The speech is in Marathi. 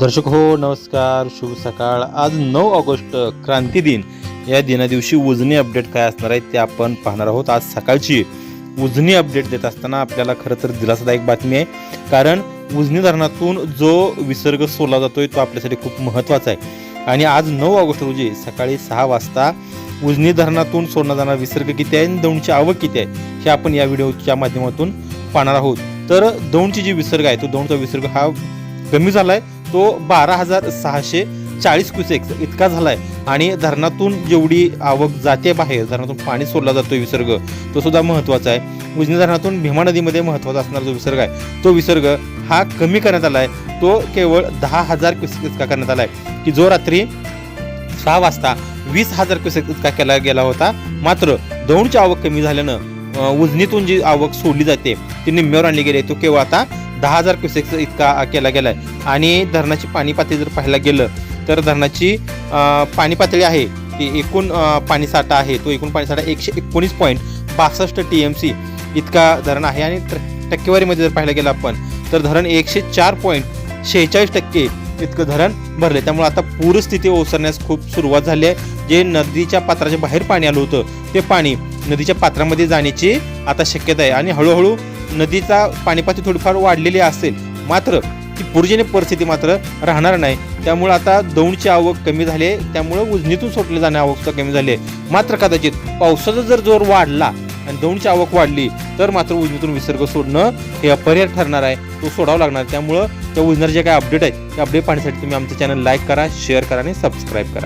दर्शक हो नमस्कार शुभ सकाळ. आज नऊ ऑगस्ट क्रांती दिन. या दिनादिवशी उजनी अपडेट काय असणार आहे ते आपण पाहणार आहोत. आज सकाळची उजनी अपडेट देत असताना आपल्याला खरं तर दिलासादायक बातमी आहे. कारण उजनी धरणातून जो विसर्ग सोडला जातोय तो आपल्यासाठी खूप महत्त्वाचा आहे. आणि आज नऊ ऑगस्ट रोजी सकाळी सहा वाजता उजनी धरणातून सोडला जाणारा विसर्ग किती आहे आणि दौंडची आवक किती आहे हे आपण या व्हिडिओच्या माध्यमातून पाहणार आहोत. तर दौंडची जी विसर्ग आहे तो दौंडचा विसर्ग हा कमी झाला आहे तो बारा हजार सहाशे चाळीस क्युसेक्स इतका झालाय. आणि धरणातून जेवढी आवक जाते बाहेर धरणातून पाणी सोडला जातो विसर्ग तो सुद्धा महत्त्वाचा आहे. उजनी धरणातून भीमा नदीमध्ये महत्त्वाचा असणारा जो विसर्ग आहे तो विसर्ग हा कमी करण्यात आला आहे तो केवळ दहा हजार क्युसेक्स इतका करण्यात आला आहे की जो रात्री सहा वाजता वीस हजार क्युसेक्स इतका केला गेला होता मात्र दौंडची आवक कमी झाल्यानं उजनीतून जी आवक सोडली जाते ती निम्म्यावर आणली गेली आहे. तो केवळ आता दहा हजार क्युसेक्स इतका केला गेला आहे आणि धरणाची पाणी पातळी जर पाहायला गेलं तर धरणाची पाणी पातळी आहे ती एकूण पाणीसाठा आहे. तो एकूण पाणीसाठा एकशे एकोणीस पॉईंट बासष्ट टी एम सी इतका धरण आहे. आणि टक्केवारीमध्ये जर पाहायला गेलं आपण तर धरण एकशे चार पॉईंट शेहेचाळीस टक्के इतकं धरण भरले त्यामुळे आता पूरस्थिती ओसरण्यास खूप सुरुवात झाली आहे. जे नदीच्या पात्राच्या बाहेर पाणी आलं होतं ते पाणी नदीच्या पात्रामध्ये जाण्याची आता शक्यता आहे. आणि हळूहळू नदीचा पाणीपाती थोडीफार वाढलेली असेल मात्र ती पूर्जन्य परिस्थिती मात्र राहणार नाही. त्यामुळं आता दौंडची आवक कमी झाली आहे. त्यामुळं उजनीतून सोडले जाणे आवक कमी झाली आहे. मात्र कदाचित पावसाचा जर जोर वाढला आणि दौंडची आवक वाढली तर मात्र उजनीतून विसर्ग सोडणं हे अपरिहार ठरणार आहे. तो सोडावा लागणार त्यामुळं त्या उजनार जे काही अपडेट आहेत ते अपडेट पाहण्यासाठी तुम्ही आमचं चॅनल लाईक करा शेअर करा आणि सबस्क्राईब करा.